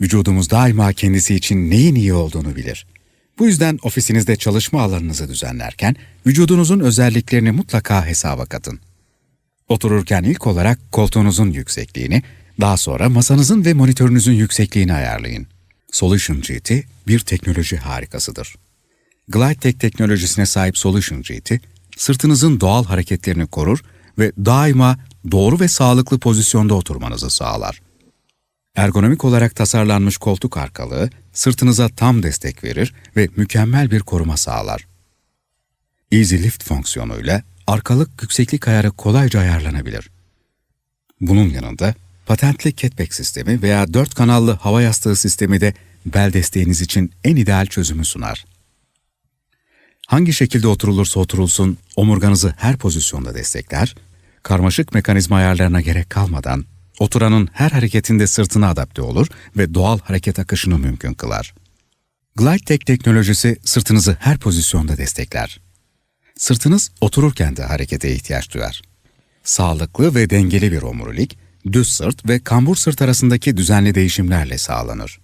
Vücudumuz daima kendisi için neyin iyi olduğunu bilir. Bu yüzden ofisinizde çalışma alanınızı düzenlerken vücudunuzun özelliklerini mutlaka hesaba katın. Otururken ilk olarak koltuğunuzun yüksekliğini, daha sonra masanızın ve monitörünüzün yüksekliğini ayarlayın. Solution GT bir teknoloji harikasıdır. GlideTech teknolojisine sahip Solution GT, sırtınızın doğal hareketlerini korur ve daima doğru ve sağlıklı pozisyonda oturmanızı sağlar. Ergonomik olarak tasarlanmış koltuk arkalığı sırtınıza tam destek verir ve mükemmel bir koruma sağlar. Easy Lift fonksiyonuyla arkalık yükseklik ayarı kolayca ayarlanabilir. Bunun yanında patentli catback sistemi veya dört kanallı hava yastığı sistemi de bel desteğiniz için en ideal çözümü sunar. Hangi şekilde oturulursa oturulsun omurganızı her pozisyonda destekler, karmaşık mekanizma ayarlarına gerek kalmadan oturanın her hareketinde sırtına adapte olur ve doğal hareket akışını mümkün kılar. GlideTech teknolojisi sırtınızı her pozisyonda destekler. Sırtınız otururken de harekete ihtiyaç duyar. Sağlıklı ve dengeli bir omurilik, düz sırt ve kambur sırt arasındaki düzenli değişimlerle sağlanır.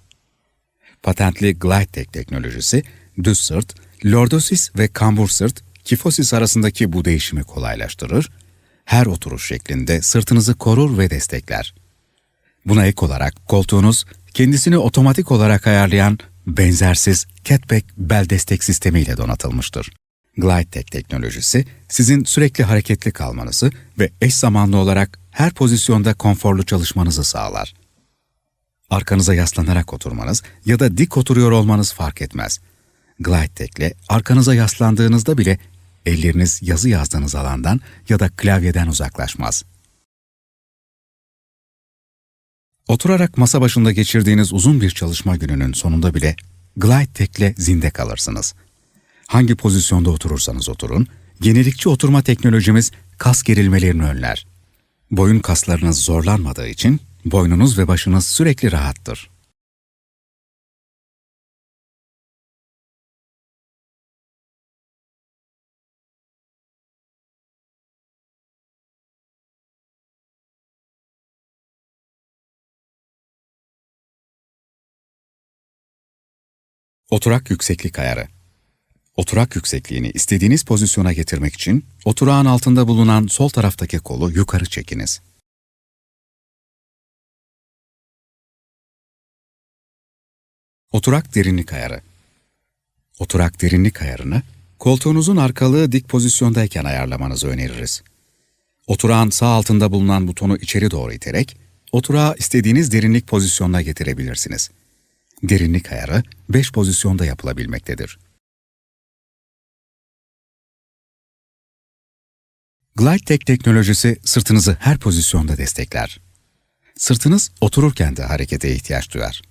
Patentli GlideTech teknolojisi, düz sırt, lordosis ve kambur sırt, kifosis arasındaki bu değişimi kolaylaştırır, her oturuş şeklinde sırtınızı korur ve destekler. Buna ek olarak koltuğunuz kendisini otomatik olarak ayarlayan benzersiz catback bel destek sistemiyle donatılmıştır. GlideTech teknolojisi sizin sürekli hareketli kalmanızı ve eş zamanlı olarak her pozisyonda konforlu çalışmanızı sağlar. Arkanıza yaslanarak oturmanız ya da dik oturuyor olmanız fark etmez. GlideTech'le arkanıza yaslandığınızda bile elleriniz yazı yazdığınız alandan ya da klavyeden uzaklaşmaz. Oturarak masa başında geçirdiğiniz uzun bir çalışma gününün sonunda bile GlideTech'le zinde kalırsınız. Hangi pozisyonda oturursanız oturun, yenilikçi oturma teknolojimiz kas gerilmelerini önler. Boyun kaslarınız zorlanmadığı için boynunuz ve başınız sürekli rahattır. Oturak yükseklik ayarı. Oturak yüksekliğini istediğiniz pozisyona getirmek için oturağın altında bulunan sol taraftaki kolu yukarı çekiniz. Oturak derinlik ayarı. Oturak derinlik ayarını koltuğunuzun arkalığı dik pozisyondayken ayarlamanızı öneririz. Oturağın sağ altında bulunan butonu içeri doğru iterek oturağı istediğiniz derinlik pozisyonuna getirebilirsiniz. Derinlik ayarı 5 pozisyonda yapılabilmektedir. GlideTech teknolojisi sırtınızı her pozisyonda destekler. Sırtınız otururken de harekete ihtiyaç duyar.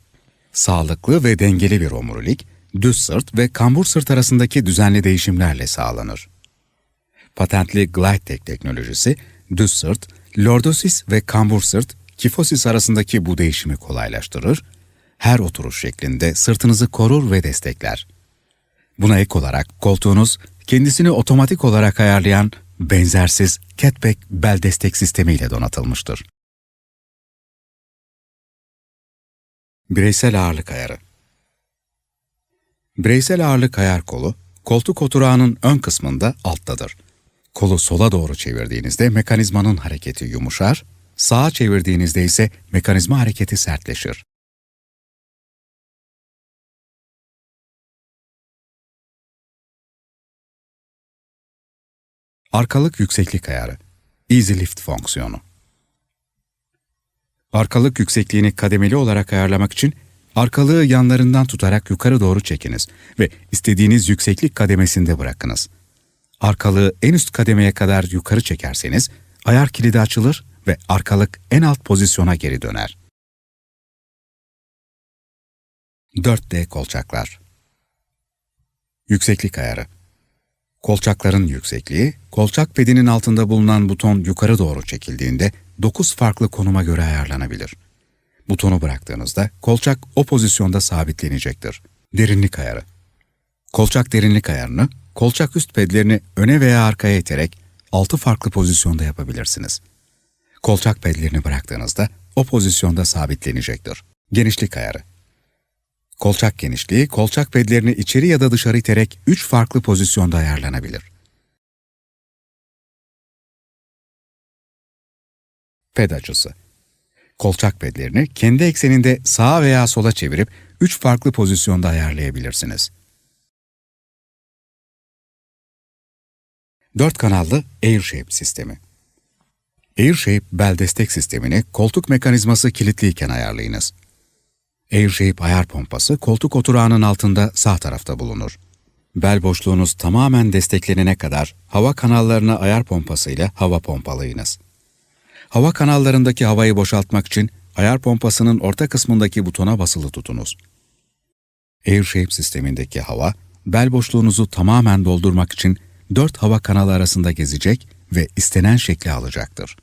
Sağlıklı ve dengeli bir omurilik, düz sırt ve kambur sırt arasındaki düzenli değişimlerle sağlanır. Patentli GlideTech teknolojisi, düz sırt, lordosis ve kambur sırt, kifosis arasındaki bu değişimi kolaylaştırır, her oturuş şeklinde sırtınızı korur ve destekler. Buna ek olarak koltuğunuz kendisini otomatik olarak ayarlayan benzersiz catback bel destek sistemiyle donatılmıştır. Bireysel ağırlık ayarı Bireysel ağırlık ayar kolu, koltuk oturağının ön kısmında alttadır. Kolu sola doğru çevirdiğinizde mekanizmanın hareketi yumuşar, sağa çevirdiğinizde ise mekanizma hareketi sertleşir. Arkalık yükseklik ayarı. Easy Lift fonksiyonu. Arkalık yüksekliğini kademeli olarak ayarlamak için arkalığı yanlarından tutarak yukarı doğru çekiniz ve istediğiniz yükseklik kademesinde bırakınız. Arkalığı en üst kademeye kadar yukarı çekerseniz ayar kilidi açılır ve arkalık en alt pozisyona geri döner. 4D kolçaklar. Yükseklik ayarı. Kolçakların yüksekliği, kolçak pedinin altında bulunan buton yukarı doğru çekildiğinde 9 farklı konuma göre ayarlanabilir. Butonu bıraktığınızda kolçak o pozisyonda sabitlenecektir. Derinlik ayarı. Kolçak derinlik ayarını, kolçak üst pedlerini öne veya arkaya iterek 6 farklı pozisyonda yapabilirsiniz. Kolçak pedlerini bıraktığınızda o pozisyonda sabitlenecektir. Genişlik ayarı. Kolçak genişliği, kolçak pedlerini içeri ya da dışarı iterek 3 farklı pozisyonda ayarlanabilir. Ped açısı. Kolçak pedlerini kendi ekseninde sağa veya sola çevirip 3 farklı pozisyonda ayarlayabilirsiniz. 4 kanallı AirShape sistemi. AirShape bel destek sistemini koltuk mekanizması kilitliyken ayarlayınız. AirShape ayar pompası koltuk oturağının altında sağ tarafta bulunur. Bel boşluğunuz tamamen desteklenene kadar hava kanallarına ayar pompasıyla hava pompalayınız. Hava kanallarındaki havayı boşaltmak için ayar pompasının orta kısmındaki butona basılı tutunuz. AirShape sistemindeki hava, bel boşluğunuzu tamamen doldurmak için dört hava kanalı arasında gezecek ve istenen şekli alacaktır.